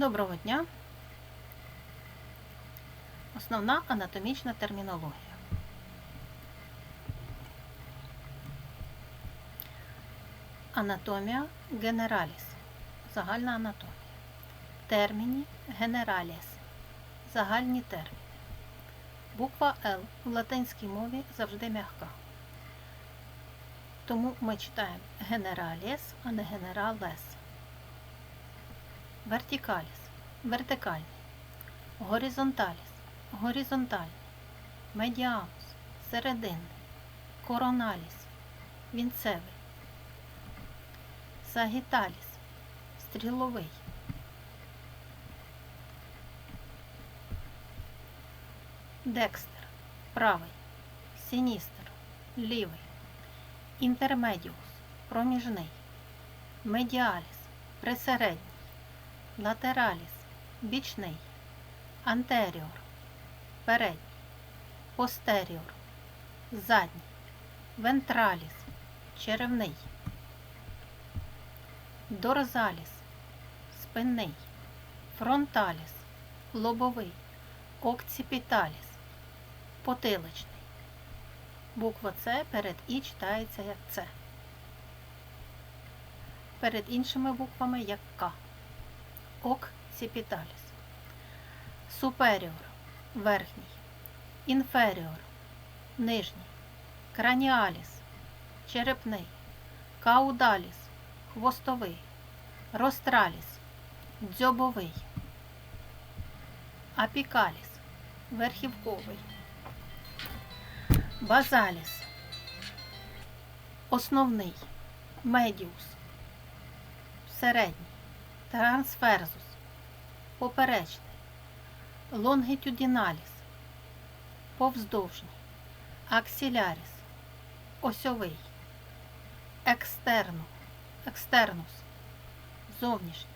Доброго дня. Основна анатомічна термінологія. Анатомія генераліс. Загальна анатомія. Терміні генераліс. Загальні терміни. Буква Л в латинській мові завжди м'яка. Тому ми читаємо генераліс, а не генералес. Вертикаліс вертикальний. Горизонталіс горизонтальний. Медіанус серединний. Короналіс вінцевий. Сагіталіс стріловий. Декстер правий. Сіністер лівий. Інтермедіус проміжний. Медіаліс присередній. Латераліс бічний. Антеріор передній. Постеріор задній. Вентраліс черевний. Дорзаліс спинний. Фронталіс лобовий. Окципіталіс потиличний. Буква С перед І читається як С. Перед іншими буквами як К. Окципіталіс. Суперіор верхній. Інферіор нижній. Краніаліс черепний. Каудаліс хвостовий. Ростраліс дзьобовий. Апікаліс верхівковий. Базаліс основний. Медіус середній. Трансферзус поперечний. Лонгітюдіналіс повздовжній. Аксіляріс осьовий. Екстерну, екстернус зовнішній.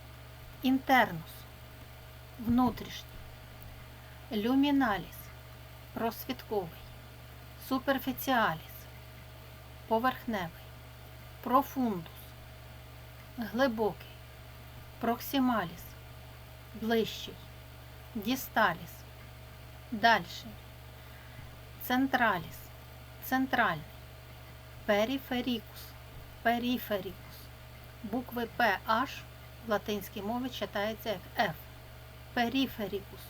Інтернус внутрішній. Люміналіс просвітковий. Суперфіціаліс поверхневий. Профундус глибокий. Проксималіс ближчий. Дісталіс дальший. Централіс центральний. Періферікус періферікус. Букви PH в латинській мові читається як F. Періферікус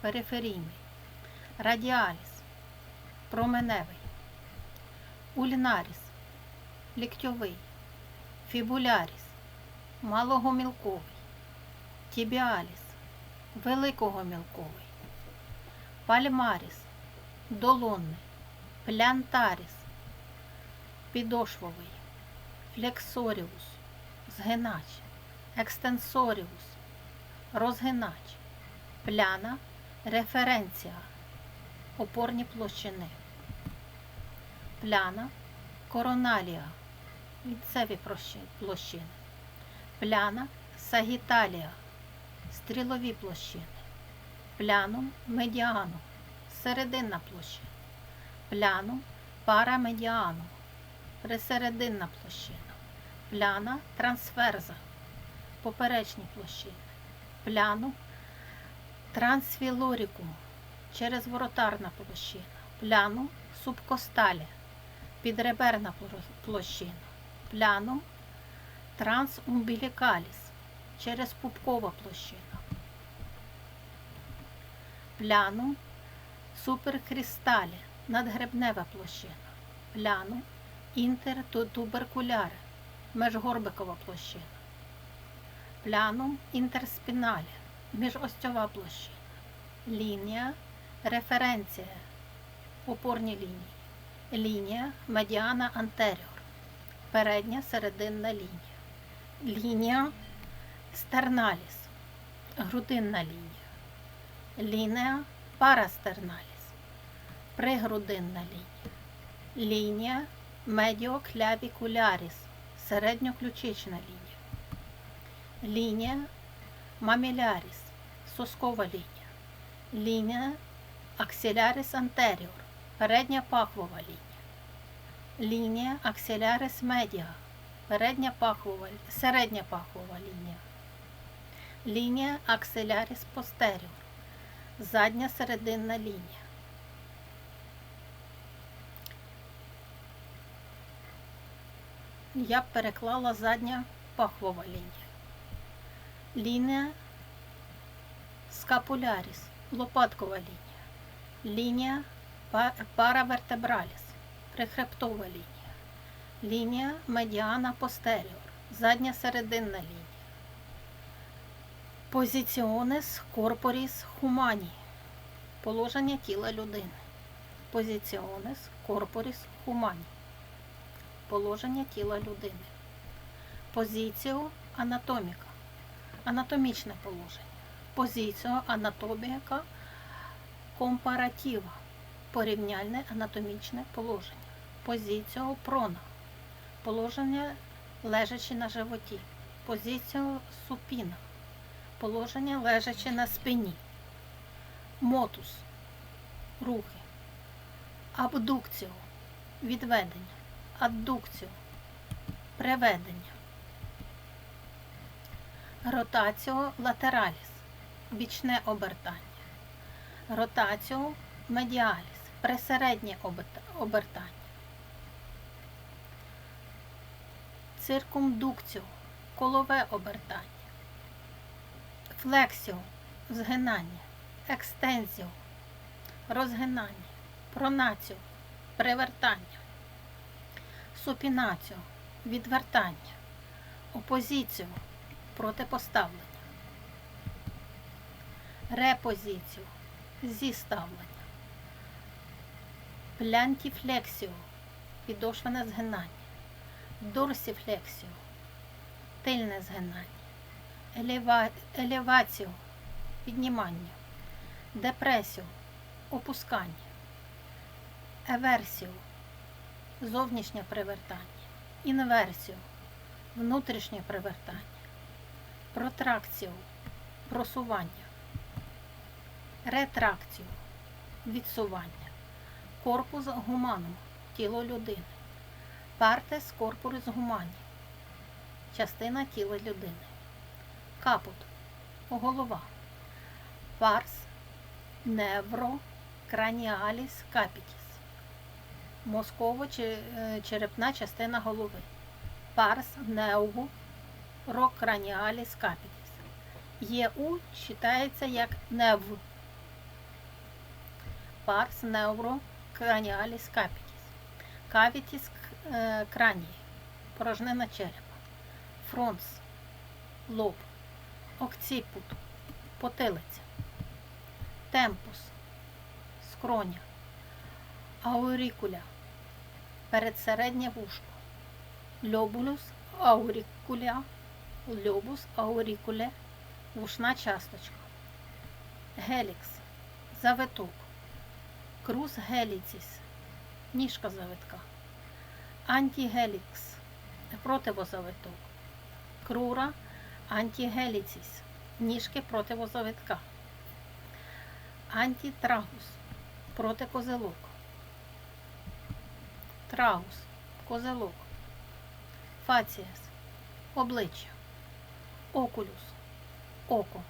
периферійний. Радіаліс променевий. Улінаріс ліктьовий. Фібуляріс малогомілковий. Тібіаліс великогомілковий. Пальмаріс долонний. Плянтаріс підошвовий. Флексоріус згинач. Екстенсоріус розгинач. Пляна референція. Опорні площини. Пляна короналія. Вінцеві площини. Пляна сагіталія. Стрілові площини. Плянум медіану. Серединна площина. Плянум парамедіану. Присерединна площина. Пляна трансферза. Поперечні площини. Пляну трансфілорікум. Через воротарна площина. Пляну субкосталі. Підреберна площина. Плянум трансумбілікаліс. Через пупкова площина. Плянум суперкрісталі. Надгребнева площина. Плянум інтертуберкуляре. Межгорбикова площина. Плянум інтерспіналі. Міжостьова площина. Лінія референція. Опорні лінії. Лінія медіана антеріор. Передня серединна лінія. Лінія стерналіс. Грудинна лінія. Лінія парастерналіс. Пригрудинна лінія. Лінія медіоклявікуляріс. Середньоключична лінія. Лінія маміляріс. Соскова лінія. Лінія аксиляріс антеріор. Передня пахвова лінія. Лінія аксиляріс медіа. Передня пахвова, середня пахвова лінія. Лінія акселяріс постеріор. Задня серединна лінія. Я переклала задня пахвова лінія. Лінія скапуляріс, лопаткова лінія. Лінія паравертебраліс, прихребтова лінія. Лінія медіана постеріор, задня серединна лінія. Позиціонес корпоріс хумані. Положення тіла людини. Позиціонес корпоріс хумані. Положення тіла людини. Позиціо анатоміка. Анатомічне положення. Позиціо анатоміка компаратива. Порівняльне анатомічне положення. Позиціо прона. Положення лежачи на животі. Позиціо супіна. Положення лежачи на спині. Мотус. Рухи. Абдукціо. Відведення. Аддукціо. Приведення. Ротаціо латераліс. Бічне обертання. Ротаціо медіаліс. Присереднє обертання. Циркумдукціо. Колове обертання. Флексіо згинання, екстензіо, розгинання, пронаціо, привертання, супінаціо, відвертання, опозиціо, протипоставлення, репозиціо, зіставлення, плянтіфлексіо, підошвене згинання, дорсіфлексіо, тильне згинання елева... елеваціо, піднімання, депресіо, опускання, еверсіо, зовнішнє привертання, інверсіо, внутрішнє привертання, протракціо, просування, ретракціо, відсування, корпус гуманум, тіло людини, партес корпорис гумані, частина тіла людини. Капут, голова, парс, невро, краніаліс, капітіс, мозково-черепна частина голови, парс, неугу, рокраніаліс, капітіс. ЄУ читається як нев. Парс, невро, краніаліс, капітіс. Кавітіс е, кранії, порожнина черепа. Фронс, лоб, окціпут, потилиця, темпус, скроня, аурікуля, передсереднє вушко, льобулюс, аурікуля, льобус, аурікуле, вушна часточка, гелікс, завиток, крус геліціс, ніжка завитка, антігелікс, противозавиток, крура, антігеліціс, ніжки противозавитка, антитрагус, протикозелок, трагус, козелок, фаціас, обличчя, окулюс, око,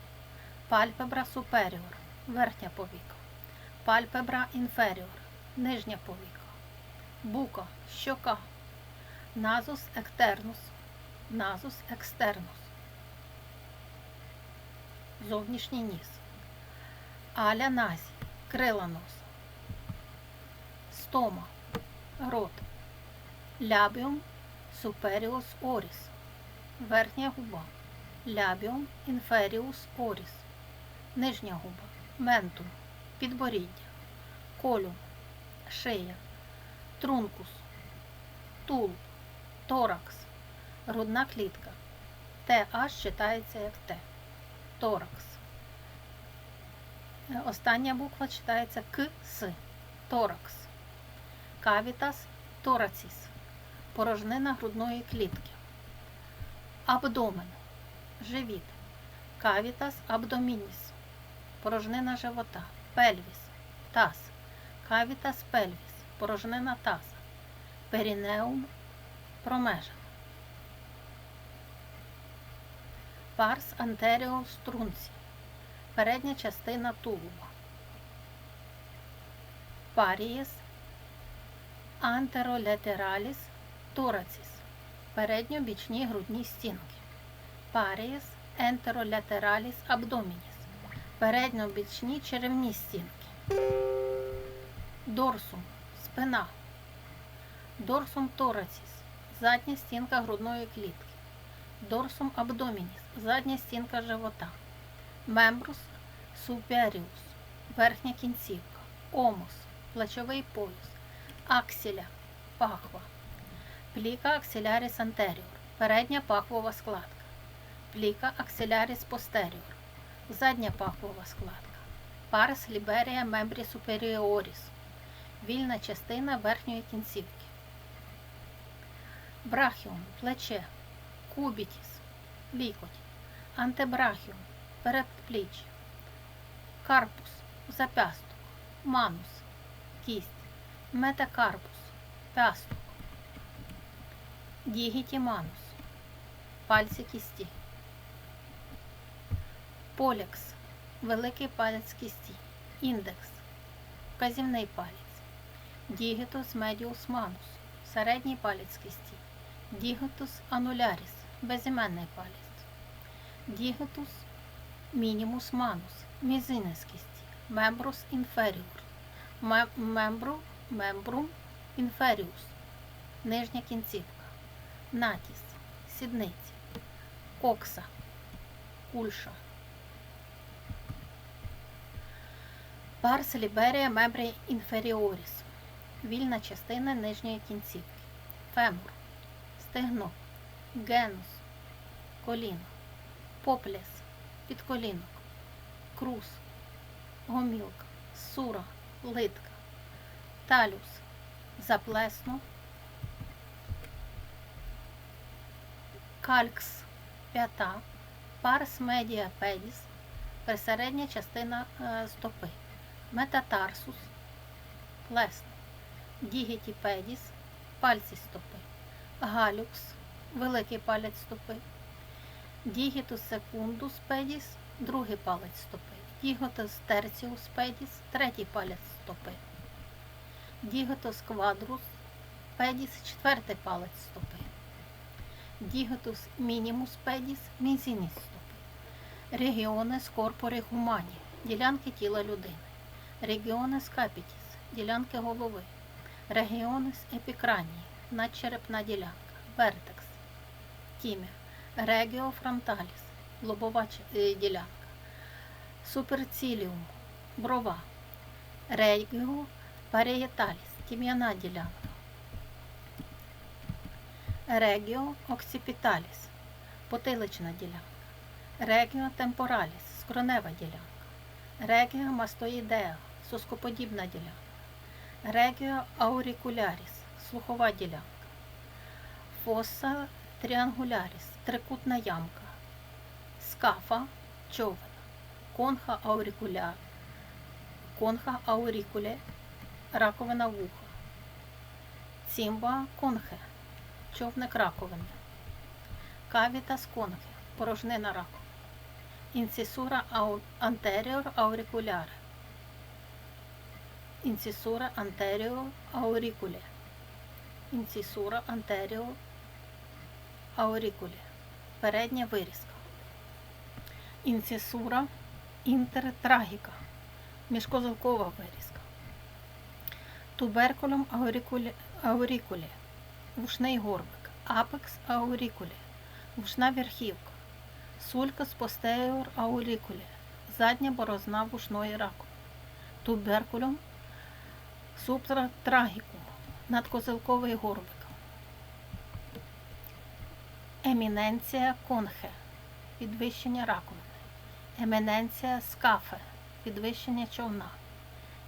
пальпебра суперіор, верхня повіка, пальпебра інферіор, нижня повіка, бука, щока, назус ектернус, назус екстернус, зовнішній ніс, аля назі, крила носа, стома, рот, лябіум суперіус оріс, верхня губа, лябіум інферіус оріс, нижня губа, ментум, підборіддя, колюм, шия, трункус, тул, торакс, грудна клітка. ТH читається як Т. Торакс. Е, Остання буква читається К С. Торакс. Кавітас тораціс. Порожнина грудної клітки. Абдомен. Живіт. Кавітас абдомініс. Порожнина живота. Пельвіс. Таз. Кавітас пельвіс. Порожнина таза. Перінеум. Промежа. Парс антеріо струнці. Передня частина тулуба. Парієс антеролатераліс торацис. Передньобічні грудні стінки. Парієс ентеролатераліс абдомініс. Передньобічні черевні стінки. Дорсум спина. Дорсум торацис. Задня стінка грудної клітки. Дорсум абдомініс. Задня стінка живота. Мембрус суперіус. Верхня кінцівка. Омус. Плечовий пояс. Аксіля. Пахва. Пліка аксиляріс антеріор. Передня пахвова складка. Пліка аксиляріс постеріор. Задня пахвова складка. Парс ліберія мембрі суперіоріс. Вільна частина верхньої кінцівки. Брахіум плече. Кубітіс лікоть. Антебрахіум передпліччя. Карпус запясток. Манус кість. Метакарпус пясток. Дігітіманус пальці кісті. Полікс великий палець кісті. Індекс вказівний палець. Дігітус медіус манус середній палець кісті. Дігітус ануляріс безіменний палець. Дігітус мінімус манус мізинець кісті. Мембрус інферіор. Мембру мембрум інферіус. Нижня кінцівка. Натіс. Сідниці. Кокса. Кульша. Парс ліберія мембрі інферіоріс. Вільна частина нижньої кінцівки. Фемур. Стегно. Генус. Коліно. Поплес. Підколінок. Крус. Гомілка. Сура. Литка. Талюс. Заплесно. Калькс. П'ята. Парс медіа педіс. Присередня частина е, стопи. Метатарсус. Плесна. Дігітіпедіс. Пальці стопи. Галюкс. Великий палець стопи. Дігітус секундус педіс. Другий палець стопи. Діготус терціус педіс. Третій палець стопи. Діготус квадрус педіс. Четвертий палець стопи. Діготус мінімус педіс. Мізініс стопи. Регіонес корпори гумані. Ділянки тіла людини. Регіонес капітіс. Ділянки голови. Регіонес епікранії. Надчерепна ділянка. Вертекс. Тім'я. Регіо фронталіс. Лобова е, ділянка. Суперціліум. Брова. Регіо парієталіс. Тім'яна ділянка. Регіо оксипіталіс. Потилична ділянка. Регіо темпораліс. Скронева ділянка. Регіо мастоїдеа. Соскоподібна ділянка. Регіо аурикуляріс. Слухова ділянка. Фоса тріангуляріс. Трикутна ямка. Скафа човен. Конха аурикуля. Конха аурикуле. Раковина вуха. Цімба конхе. Човник раковини. Кавітас конхе. Порожнина раковини. Інцисура антеріор аурикуляре. Інцисура антеріор аурикуле. Інцисура антеріор аурикуле. Передня вирізка. Інцисура інтертрагіка. Міжкозелкова вирізка. Туберкулум аурикуле. аурикуле. Вушний горбик. Апекс аурикуле. Вушна верхівка. Сулькас постеріор аурикуле. Задня борозна вушної раковини. Туберкулум субтрагікум. Надкозелковий горбик. Еміненція конхе. Підвищення раковини. Еміненція скафе. Підвищення човна.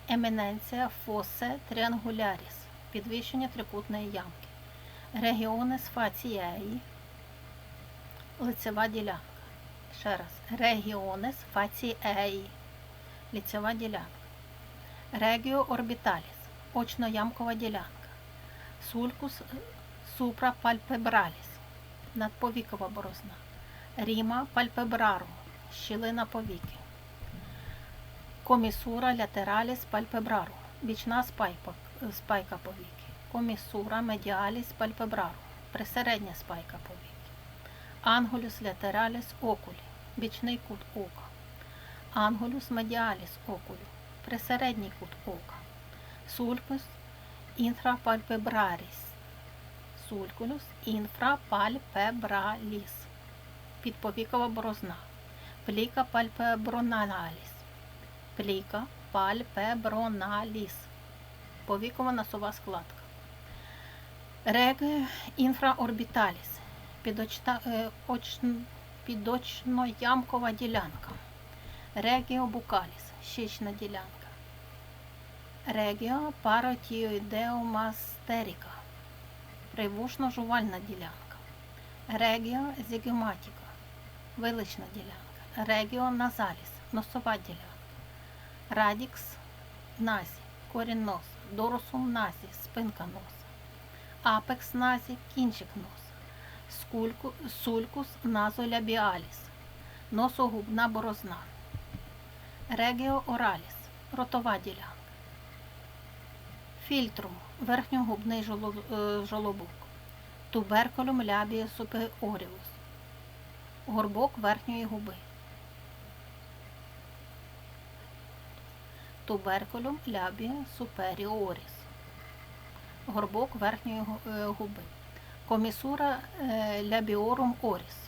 Еміненція фосе тріангуляріс. Підвищення трикутної ямки. Регіонес фацієї. Лицева ділянка. Ще раз. Регіонес фацієї. Лицева ділянка. Регіо орбіталіс. Очноямкова ділянка. Сулькус супрапальпебраліс. Надповікова борозна. Ріма пальпебрару, щілина повіки. Комісура латераліс пальпебрару, бічна спайка, спайка повіки. Комісура медіаліс пальпебрару, присередня спайка повіки. Ангулюс латераліс окулі, бічний кут ока. Ангулюс медіаліс окулю, присередній кут ока. Сулькус інфрапальпебраріс. Сулькулюс інфрапальпебраліс. Підповікова борозна. Пліка пальпеброналіс. Пліка пальпеброналіс. Повікова носова складка. Реге інфраорбіталіс. Е, підочно-ямкова ділянка. Регіо букаліс. Щічна ділянка. Регіо паротіоідеомастеріка. Привушно-жувальна ділянка. Регіо зігематіка. Вилична ділянка. Регіо назаліс. Носова ділянка. Радікс назі. Корінь носа. Доросум назі. Спинка носа. Апекс назі. Кінчик носа. Сулькус назолябіаліс. Носогубна борозна. Регіо ораліс. Ротова ділянка. Фільтрум верхньогубний е, жолобок. Туберкулум лябія супероріус. Горбок верхньої губи. Туберкулум лябія суперіоріс. Горбок верхньої е, губи. Комісура е, лябіорум оріс.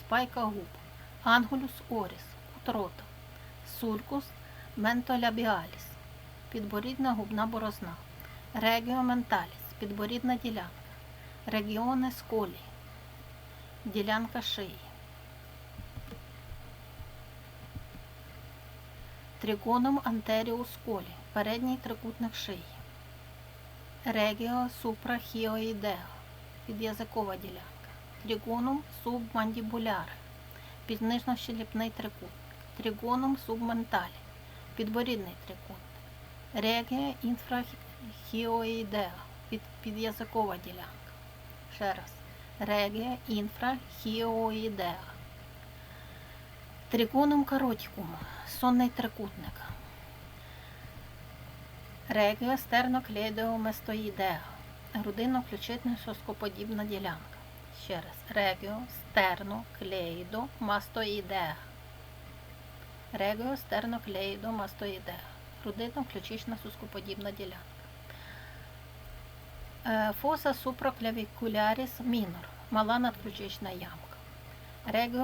Спайка губ. Ангулюс оріс. Утрота. Сулькус ментолябіаліс. Підборідна губна борозна. Регіо менталіс. Підборідна ділянка. Регіони сколі. Ділянка шиї. Тригоном антеріус колі. Передній трикутник шиї. Регіо супрахіоїдеа. Підязикова ділянка. Тригоном субмандібуляре. Піднижно-щелепний трикутник. Тригоном субменталі. Підборідний трикутник. Регія інфрахіоїдеа. Під, підязикова ділянка. Ще раз. Регія інфрахіоїдеа. Тригоном каротикум. Сонний трикутник. Регіо стерноклейдеоместоїдеа. Грудинно-ключична соскоподібна ділянка. Ще раз. Регіо стерноклейдомастоїдеа. Регіо стерноклейдомастоїдеа. Грудинно-ключична соскоподібна ділянка. Е, Фоса супроклявікуляріс мінор. Мала надключична ямка.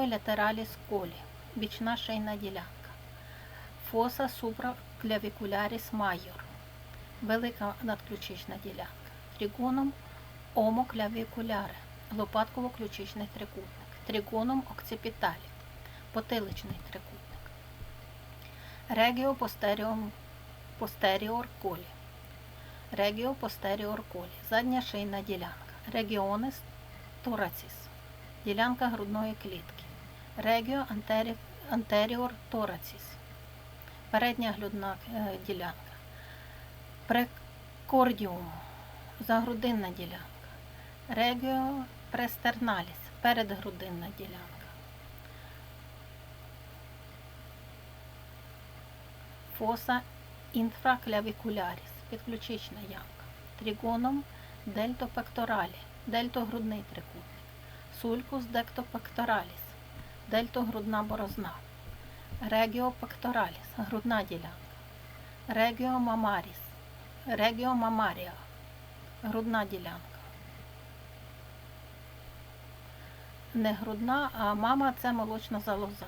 Латераліс колі. Бічна шийна ділянка. Фоса суpraклявікуляріс майор. Велика надключична ділянка. Тригоном омоклявікуляре. Лопатково-ключичний трикутник. Тригоном окципіталі. Потиличний трикутник. Регіо постеріор, постеріор колі. Регіо постеріор колі. Задня шийна ділянка. Регіонис торацис. Ділянка грудної клітки. Регіо антері, антеріор торацис. Передня грудна е, ділянка. Прекордіум. Загрудинна ділянка. Регіо престерналіс. Передгрудинна ділянка. Фоса інфраклявікуляріс. Підключична ямка. Тригоном дельтопекторалі. Дельтогрудний трикутник. Сулькус дектопектораліс. Дельтогрудна борозна. Регіо пектораліс. Грудна ділянка. Регіо мамаріс. Регіо мамарія. Грудна ділянка. Не грудна, а мама це молочна залоза.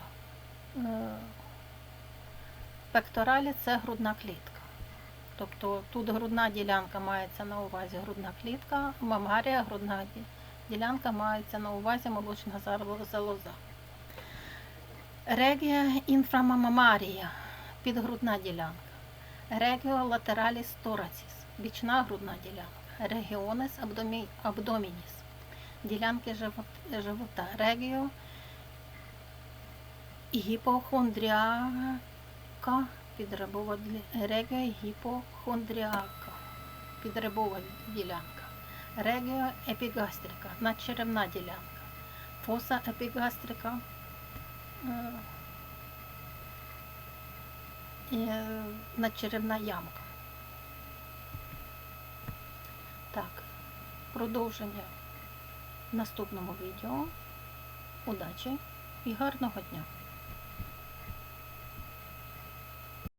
Пекторалі це грудна клітка. Тобто тут грудна ділянка мається на увазі грудна клітка, мамарія, грудна ділянка мається на увазі молочна залоза. Регія інфрамамарія підгрудна ділянка. Регіо латераліс тораціс бічна грудна ділянка. Регіонес абдомі, абдомініс ділянки живота. Регіо гіпохондріака длі- регіо гіпохондріака підрабова ділянка. Регіо епігастрика надчеревна ділянка. фоса епігастрика. Е, е, надчеревна ямка. Так, продовження в наступному відео. Удачі і гарного дня!